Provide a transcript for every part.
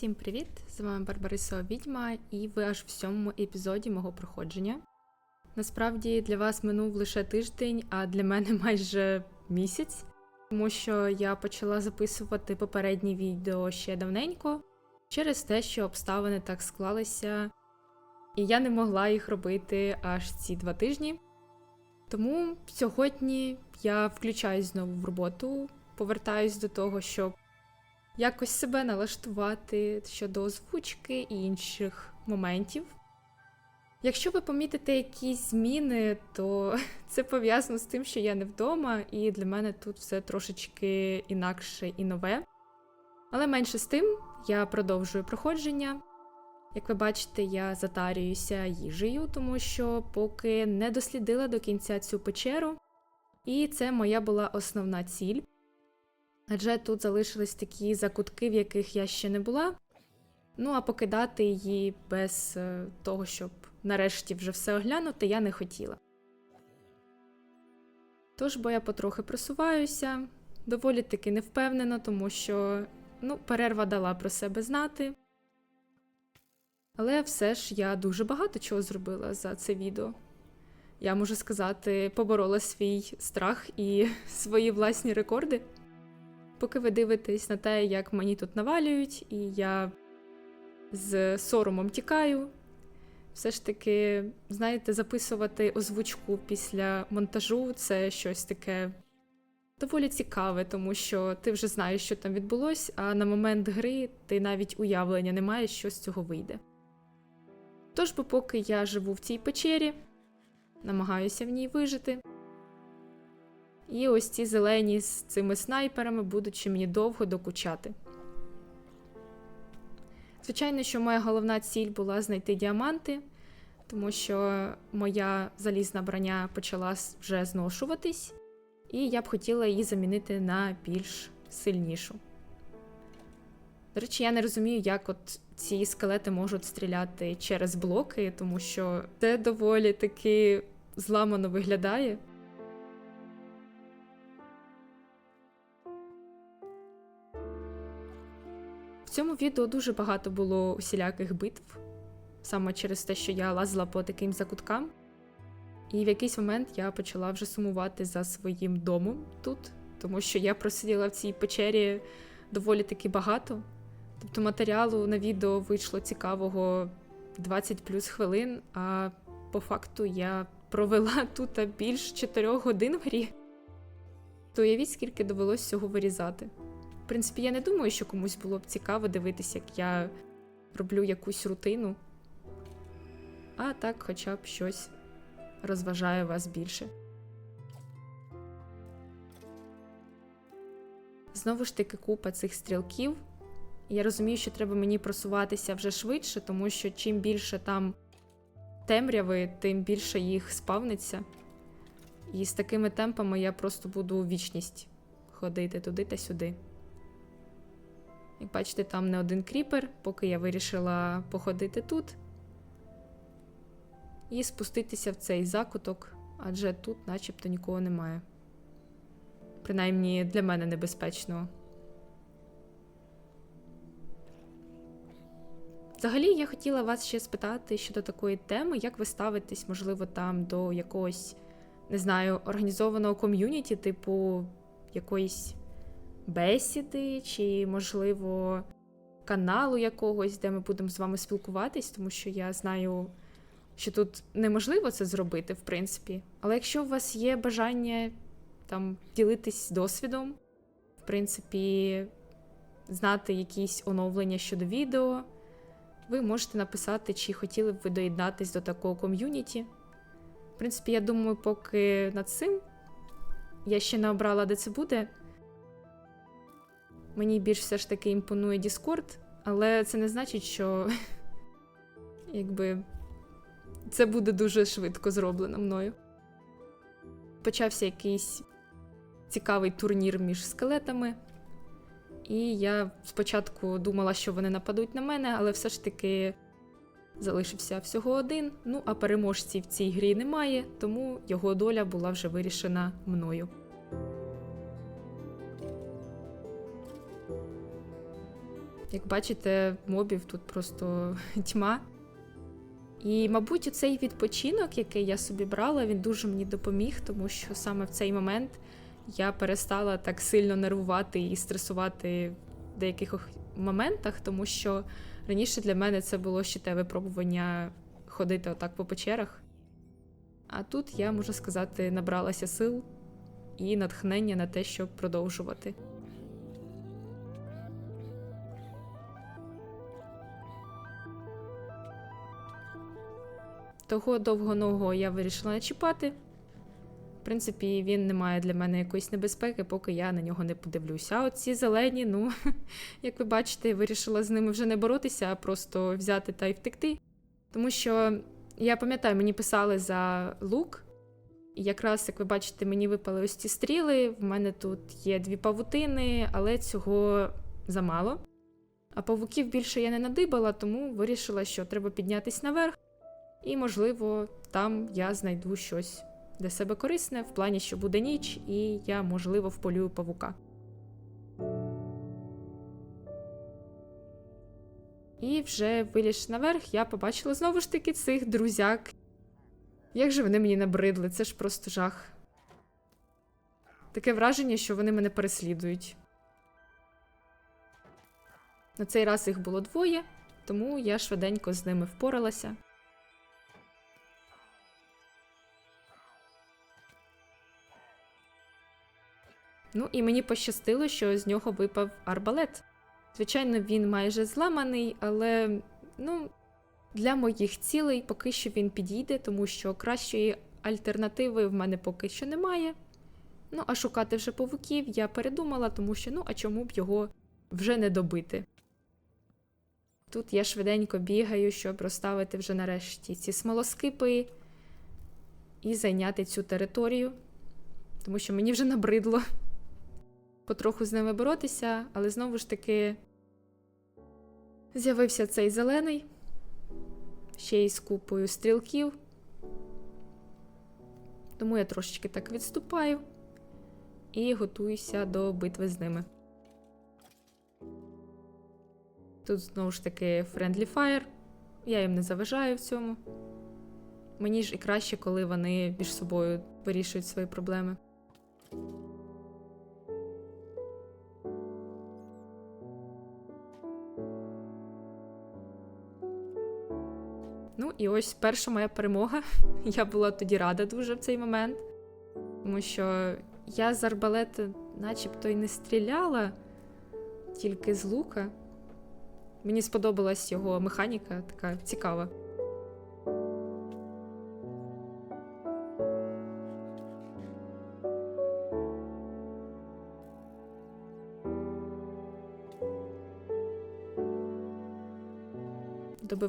Всім привіт! З вами Барбарисова Відьма, і ви аж в сьомому епізоді мого проходження. Насправді для вас минув лише тиждень, а для мене майже місяць, тому що я почала записувати попередні відео ще давненько через те, що обставини так склалися, і я не могла їх робити аж ці два тижні. Тому сьогодні я включаюсь знову в роботу, повертаюсь до того, щоб якось себе налаштувати щодо озвучки і інших моментів. Якщо ви помітите якісь зміни, то це пов'язано з тим, що я не вдома, і для мене тут все трошечки інакше і нове. Але менше з тим, я продовжую проходження. Як ви бачите, я затарююся їжею, тому що поки не дослідила до кінця цю печеру, і це моя була основна ціль. Адже тут залишились такі закутки, в яких я ще не була. Ну а покидати її без е, того, щоб нарешті вже все оглянути, я не хотіла. Тож, бо я потрохи просуваюся, доволі таки невпевнено, тому що ну, перерва дала про себе знати. Але все ж я дуже багато чого зробила за це відео. Я можу сказати, поборола свій страх і свої власні рекорди поки ви дивитесь на те, як мені тут навалюють, і я з соромом тікаю. Все ж таки, знаєте, записувати озвучку після монтажу це щось таке доволі цікаве, тому що ти вже знаєш, що там відбулось, а на момент гри ти навіть уявлення не маєш, що з цього вийде. Тож, бо поки я живу в цій печері, намагаюся в ній вижити. І ось ці зелені з цими снайперами будуть ще мені довго докучати. Звичайно, що моя головна ціль була знайти діаманти, тому що моя залізна броня почала вже зношуватись, і я б хотіла її замінити на більш сильнішу. До речі, я не розумію, як от ці скелети можуть стріляти через блоки, тому що це доволі таки зламано виглядає. Відео дуже багато було усіляких битв, саме через те, що я лазила по таким закуткам. І в якийсь момент я почала вже сумувати за своїм домом тут, тому що я просиділа в цій печері доволі таки багато. Тобто матеріалу на відео вийшло цікавого 20 плюс хвилин, а по факту я провела тут більш 4 годин в грі. То уявіть, скільки довелося цього вирізати принципі, я не думаю, що комусь було б цікаво дивитися, як я роблю якусь рутину. А так, хоча б щось розважає вас більше. Знову ж таки, купа цих стрілків. Я розумію, що треба мені просуватися вже швидше, тому що чим більше там темряви, тим більше їх спавниться. І з такими темпами я просто буду вічність ходити туди та сюди. Як бачите, там не один кріпер, поки я вирішила походити тут і спуститися в цей закуток, адже тут начебто нікого немає. Принаймні для мене небезпечно. Взагалі, я хотіла вас ще спитати щодо такої теми, як ви ставитесь, можливо, там до якогось, не знаю, організованого ком'юніті, типу якоїсь бесіди, чи, можливо, каналу якогось, де ми будемо з вами спілкуватись, тому що я знаю, що тут неможливо це зробити, в принципі. Але якщо у вас є бажання там ділитись досвідом, в принципі, знати якісь оновлення щодо відео, ви можете написати, чи хотіли б ви доєднатись до такого ком'юніті. В принципі, я думаю, поки над цим я ще не обрала, де це буде. Мені більш все ж таки імпонує Discord, але це не значить, що якби це буде дуже швидко зроблено мною. Почався якийсь цікавий турнір між скелетами, і я спочатку думала, що вони нападуть на мене, але все ж таки залишився всього один. Ну, а переможців в цій грі немає, тому його доля була вже вирішена мною. Як бачите, мобів тут просто тьма. І, мабуть, цей відпочинок, який я собі брала, він дуже мені допоміг, тому що саме в цей момент я перестала так сильно нервувати і стресувати в деяких моментах, тому що раніше для мене це було ще те випробування ходити отак по печерах. А тут я, можу сказати, набралася сил і натхнення на те, щоб продовжувати. Того довгоногого я вирішила не чіпати. В принципі, він не має для мене якоїсь небезпеки, поки я на нього не подивлюся. А от ці зелені, ну, як ви бачите, вирішила з ними вже не боротися, а просто взяти та й втекти. Тому що я пам'ятаю, мені писали за лук, і якраз, як ви бачите, мені випали ось ці стріли. В мене тут є дві павутини, але цього замало. А павуків більше я не надибала, тому вирішила, що треба піднятися наверх. І, можливо, там я знайду щось для себе корисне, в плані, що буде ніч, і я, можливо, вполюю павука. І вже вилізши наверх, я побачила знову ж таки цих друзяк. Як же вони мені набридли, це ж просто жах. Таке враження, що вони мене переслідують. На цей раз їх було двоє, тому я швиденько з ними впоралася. Ну і мені пощастило, що з нього випав арбалет. Звичайно, він майже зламаний, але ну, для моїх цілей поки що він підійде, тому що кращої альтернативи в мене поки що немає. Ну, а шукати вже павуків я передумала, тому що ну, а чому б його вже не добити? Тут я швиденько бігаю, щоб розставити вже нарешті ці смолоскипи і зайняти цю територію, тому що мені вже набридло потроху з ними боротися, але знову ж таки з'явився цей зелений, ще й з купою стрілків. Тому я трошечки так відступаю і готуюся до битви з ними. Тут знову ж таки Friendly Fire. Я їм не заважаю в цьому. Мені ж і краще, коли вони між собою вирішують свої проблеми. І ось перша моя перемога. Я була тоді рада дуже в цей момент, тому що я з арбалета начебто й не стріляла, тільки з лука. Мені сподобалась його механіка, така цікава.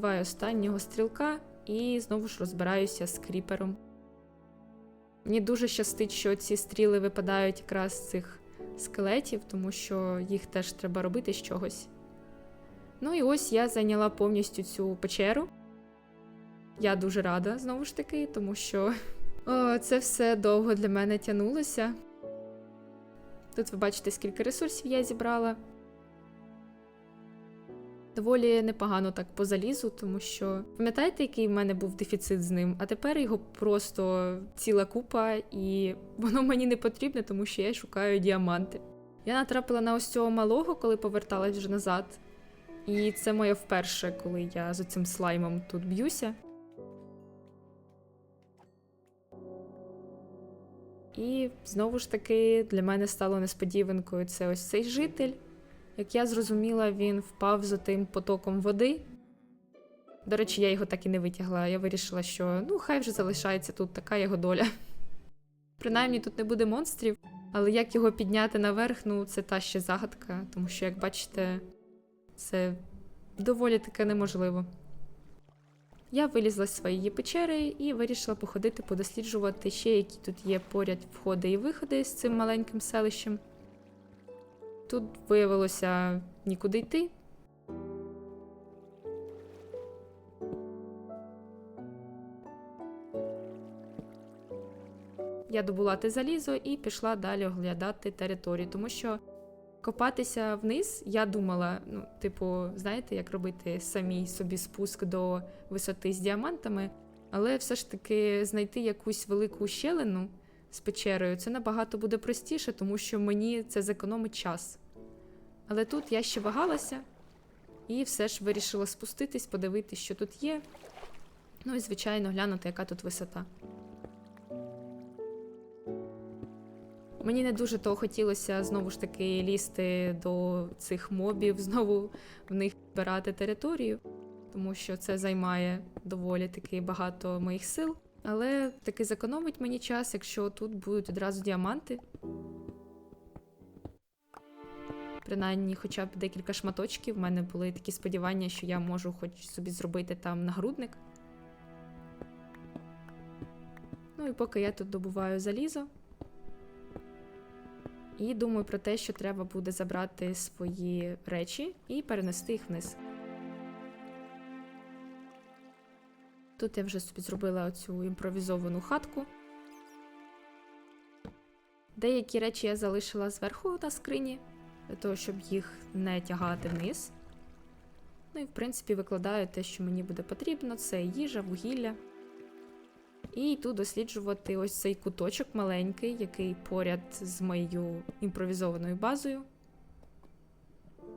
Добиваю останнього стрілка і знову ж розбираюся з кріпером. Мені дуже щастить, що ці стріли випадають якраз з цих скелетів, тому що їх теж треба робити з чогось. Ну і ось я зайняла повністю цю печеру. Я дуже рада знову ж таки, тому що о, це все довго для мене тягнулося. Тут ви бачите, скільки ресурсів я зібрала. Доволі непогано так по залізу, тому що пам'ятаєте, який в мене був дефіцит з ним, а тепер його просто ціла купа, і воно мені не потрібне, тому що я шукаю діаманти. Я натрапила на ось цього малого, коли поверталась вже назад. І це моє вперше, коли я з цим слаймом тут б'юся. І знову ж таки для мене стало несподіванкою це ось цей житель. Як я зрозуміла, він впав за тим потоком води. До речі, я його так і не витягла. Я вирішила, що ну, хай вже залишається тут така його доля. Принаймні тут не буде монстрів, але як його підняти наверх, ну це та ще загадка, тому що, як бачите, це доволі таке неможливо. Я вилізла з своєї печери і вирішила походити, подосліджувати ще, які тут є поряд входи і виходи з цим маленьким селищем. Тут виявилося нікуди йти. Я добула те залізо і пішла далі оглядати територію, тому що Копатися вниз, я думала, ну, типу, знаєте, як робити самій собі спуск до висоти з діамантами, але все ж таки знайти якусь велику щелину з печерою це набагато буде простіше, тому що мені це зекономить час. Але тут я ще вагалася і все ж вирішила спуститись, подивитись, що тут є. Ну і, звичайно, глянути, яка тут висота. Мені не дуже того хотілося знову ж таки лізти до цих мобів, знову в них збирати територію, тому що це займає доволі таки багато моїх сил. Але таки зекономить мені час, якщо тут будуть одразу діаманти. Принаймні, хоча б декілька шматочків. У мене були такі сподівання, що я можу хоч собі зробити там нагрудник. Ну і поки я тут добуваю залізо. І думаю про те, що треба буде забрати свої речі і перенести їх вниз. Тут я вже собі зробила оцю імпровізовану хатку. Деякі речі я залишила зверху на скрині, для того, щоб їх не тягати вниз. Ну і, в принципі, викладаю те, що мені буде потрібно: це їжа, вугілля. І йду досліджувати ось цей куточок маленький, який поряд з моєю імпровізованою базою.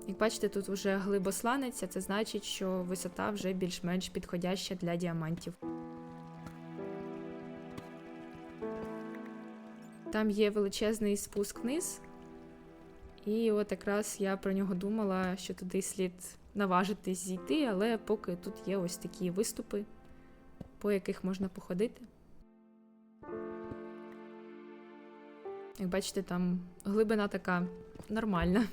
Як бачите, тут вже глибосланець, це значить, що висота вже більш-менш підходяща для діамантів. Там є величезний спуск вниз, і от якраз я про нього думала, що туди слід наважитись зійти, але поки тут є ось такі виступи, по яких можна походити. Як бачите, там глибина така нормальна.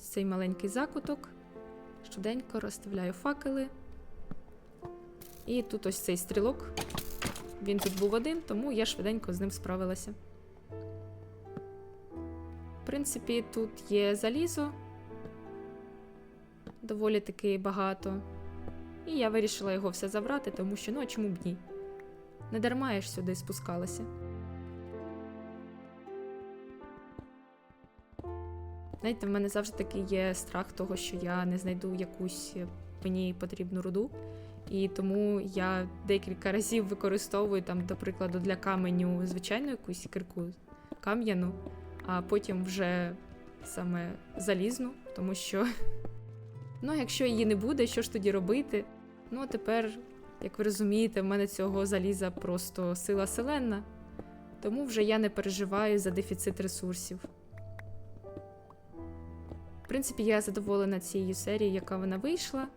Ось цей маленький закуток. Швиденько розставляю факели. І тут ось цей стрілок. Він тут був один, тому я швиденько з ним справилася. В принципі, тут є залізо, доволі таки багато. І я вирішила його все забрати, тому що ну а чому б ні? Не дарма я ж сюди спускалася. Знаєте, в мене завжди таки є страх того, що я не знайду якусь мені потрібну руду. І тому я декілька разів використовую там, до прикладу, для каменю звичайну якусь кирку кам'яну, а потім вже саме залізну, тому що ну, якщо її не буде, що ж тоді робити? Ну, а тепер, як ви розумієте, в мене цього заліза просто сила селенна, тому вже я не переживаю за дефіцит ресурсів. Принципі, я задоволена цією серією, яка вона вийшла.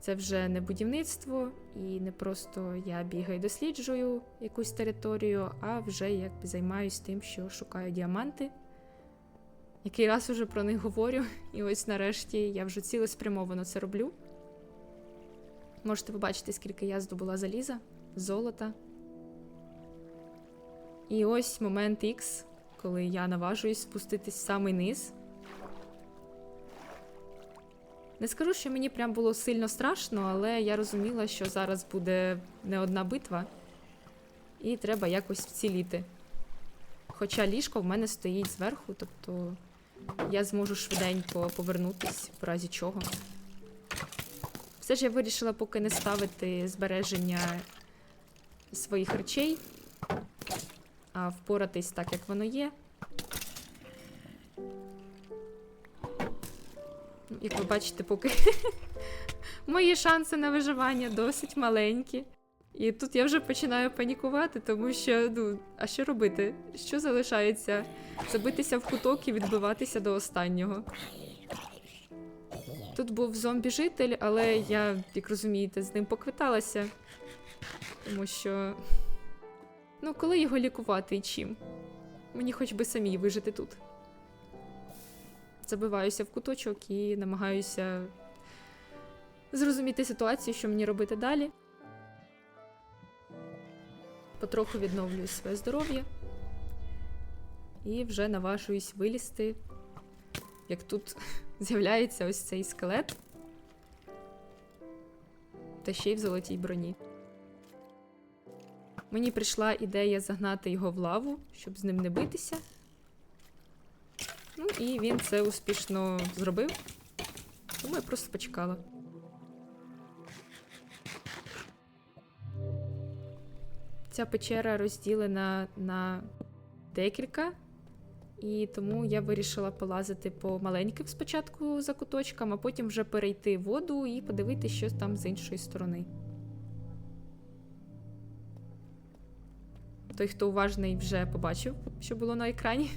Це вже не будівництво, і не просто я бігаю, досліджую якусь територію, а вже якби займаюся тим, що шукаю діаманти. Який раз уже про них говорю, і ось нарешті я вже цілеспрямовано це роблю. Можете побачити, скільки я здобула заліза, золота. І ось момент X, коли я наважуюсь спуститись в самий низ. Не скажу, що мені прям було сильно страшно, але я розуміла, що зараз буде не одна битва, і треба якось вціліти. Хоча ліжко в мене стоїть зверху, тобто я зможу швиденько повернутись в разі чого. Все ж я вирішила поки не ставити збереження своїх речей, а впоратись так, як воно є. Як ви бачите, поки мої шанси на виживання досить маленькі. І тут я вже починаю панікувати, тому що, ну, а що робити? Що залишається? Забитися в куток і відбиватися до останнього. Тут був зомбі-житель, але я, як розумієте, з ним поквиталася. Тому що. Ну, коли його лікувати і чим? Мені хоч би самій вижити тут забиваюся в куточок і намагаюся зрозуміти ситуацію, що мені робити далі. Потроху відновлюю своє здоров'я і вже наважуюсь вилізти, як тут з'являється ось цей скелет. та ще й в золотій броні. Мені прийшла ідея загнати його в лаву, щоб з ним не битися. Ну і він це успішно зробив. Тому я просто почекала. Ця печера розділена на декілька, і тому я вирішила полазити по маленьким спочатку закуточкам, а потім вже перейти в воду і подивитися, що там з іншої сторони. Той, хто уважний, вже побачив, що було на екрані.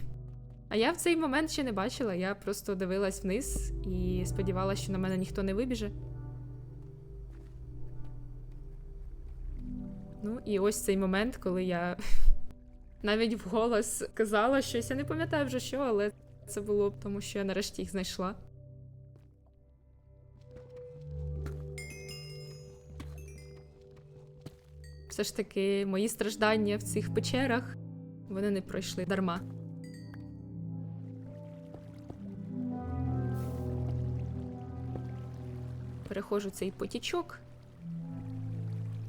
А я в цей момент ще не бачила, я просто дивилась вниз і сподівалася, що на мене ніхто не вибіже. Ну, і ось цей момент, коли я навіть вголос казала щось. Я не пам'ятаю вже що, але це було б тому, що я нарешті їх знайшла. Все ж таки, мої страждання в цих печерах вони не пройшли дарма. Переходжу цей потічок.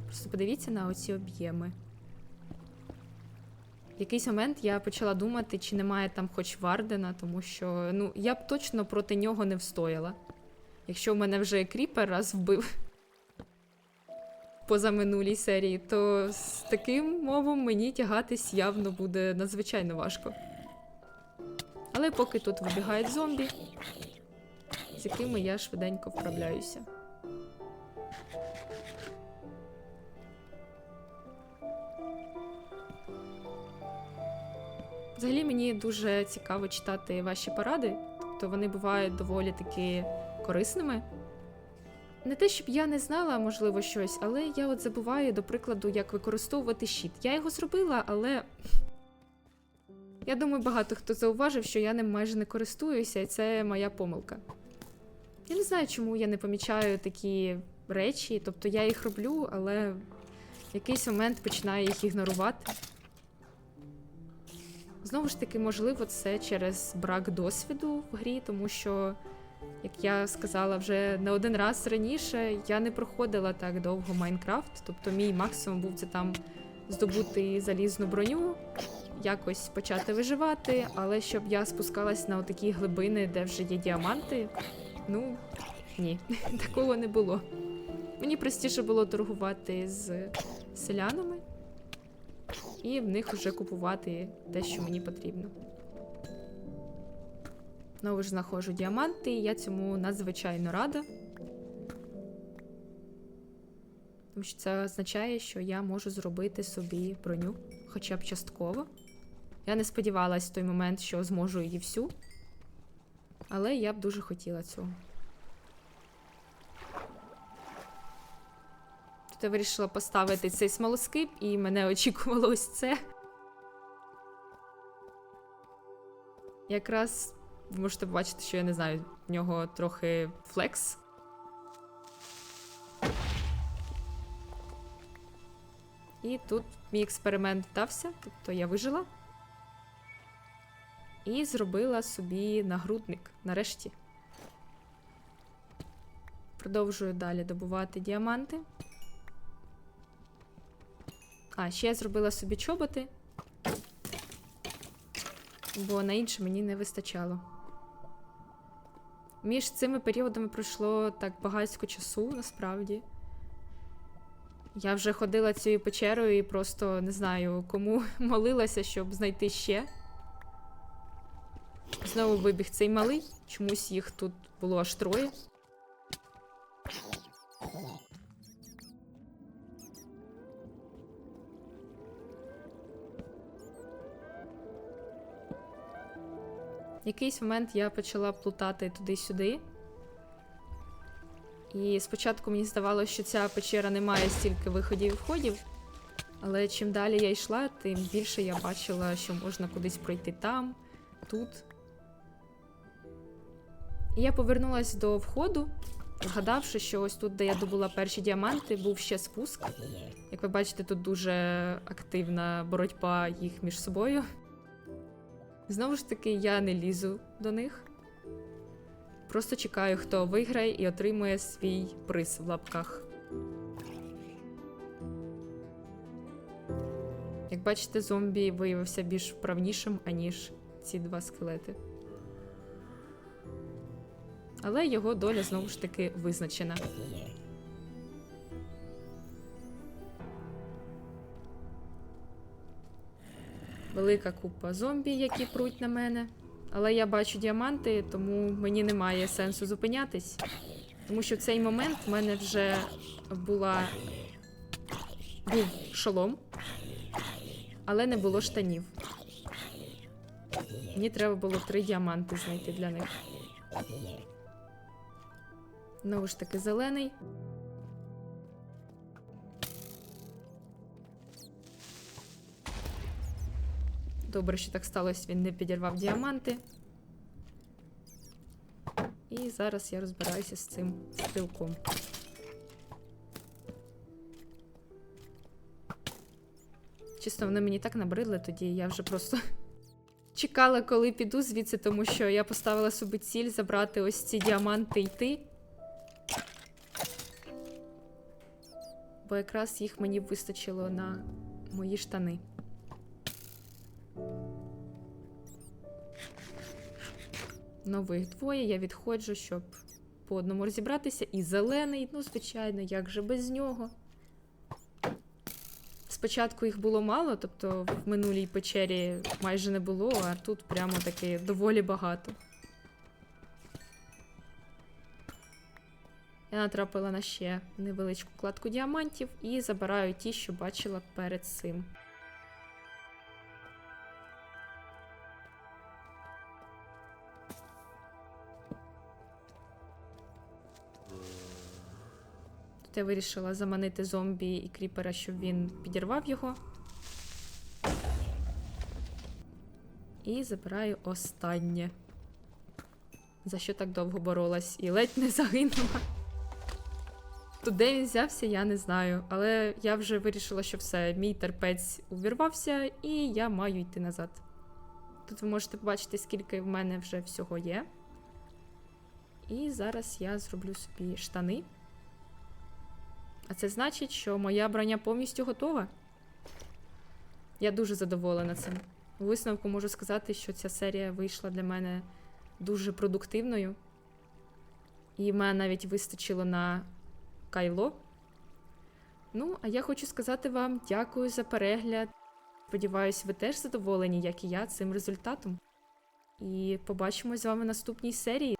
Просто подивіться на оці об'єми. В якийсь момент я почала думати, чи немає там хоч Вардена, тому що ну, я б точно проти нього не встояла. Якщо в мене вже кріпер раз вбив поза минулій серії, то з таким мовом мені тягатись явно буде надзвичайно важко. Але поки тут вибігають зомбі, з якими я швиденько вправляюся. Взагалі мені дуже цікаво читати ваші поради, тобто вони бувають доволі таки корисними. Не те, щоб я не знала, можливо, щось, але я от забуваю, до прикладу, як використовувати щит. Я його зробила, але я думаю, багато хто зауважив, що я ним майже не користуюся, і це моя помилка. Я не знаю, чому я не помічаю такі речі, тобто я їх роблю, але в якийсь момент починаю їх ігнорувати. Знову ж таки, можливо, це через брак досвіду в грі, тому що, як я сказала вже не один раз раніше, я не проходила так довго Майнкрафт. Тобто мій максимум був це там здобути залізну броню, якось почати виживати, але щоб я спускалась на такі глибини, де вже є діаманти, ну ні, такого не було. Мені простіше було торгувати з селянами і в них вже купувати те, що мені потрібно. Знову ж знаходжу діаманти, і я цьому надзвичайно рада. Тому що це означає, що я можу зробити собі броню, хоча б частково. Я не сподівалась в той момент, що зможу її всю, але я б дуже хотіла цього. Тут я вирішила поставити цей смолоскип, і мене очікувало ось це. Якраз ви можете побачити, що я не знаю, в нього трохи флекс. І тут мій експеримент вдався, тобто я вижила. І зробила собі нагрудник нарешті. Продовжую далі добувати діаманти. А, ще я зробила собі чоботи, бо на інше мені не вистачало. Між цими періодами пройшло так багатько часу, насправді. Я вже ходила цією печерою і просто не знаю, кому молилася, щоб знайти ще. Знову вибіг цей малий, чомусь їх тут було аж троє. Якийсь момент я почала плутати туди-сюди. І спочатку мені здавалося, що ця печера не має стільки виходів і входів. Але чим далі я йшла, тим більше я бачила, що можна кудись пройти там, тут. І я повернулася до входу, згадавши, що ось тут, де я добула перші діаманти, був ще спуск. Як ви бачите, тут дуже активна боротьба їх між собою. Знову ж таки, я не лізу до них. Просто чекаю, хто виграє і отримує свій приз в лапках. Як бачите, зомбі виявився більш вправнішим, аніж ці два скелети. Але його доля знову ж таки визначена. Велика купа зомбі, які пруть на мене. Але я бачу діаманти, тому мені немає сенсу зупинятись. Тому що в цей момент в мене вже була був шолом, але не було штанів. Мені треба було три діаманти знайти для них. Знову ж таки, зелений. Добре, що так сталося, він не підірвав діаманти. І зараз я розбираюся з цим стрілком. Чесно, вони мені так набридли тоді, я вже просто чекала, коли піду звідси, тому що я поставила собі ціль забрати ось ці діаманти йти. Бо якраз їх мені вистачило на мої штани. Нових двоє, я відходжу, щоб по одному розібратися. І зелений, ну, звичайно, як же без нього. Спочатку їх було мало, тобто в минулій печері майже не було, а тут прямо таки доволі багато. Я натрапила на ще невеличку кладку діамантів і забираю ті, що бачила перед цим. Тут я вирішила заманити зомбі і кріпера, щоб він підірвав його. І забираю останнє. За що так довго боролась і ледь не загинула. Тут де він взявся, я не знаю. Але я вже вирішила, що все, мій терпець увірвався, і я маю йти назад. Тут ви можете побачити, скільки в мене вже всього є. І зараз я зроблю собі штани. А це значить, що моя броня повністю готова. Я дуже задоволена цим. У висновку можу сказати, що ця серія вийшла для мене дуже продуктивною. І в мене навіть вистачило на кайло. Ну, а я хочу сказати вам дякую за перегляд. Сподіваюсь, ви теж задоволені, як і я, цим результатом. І побачимось з вами в наступній серії.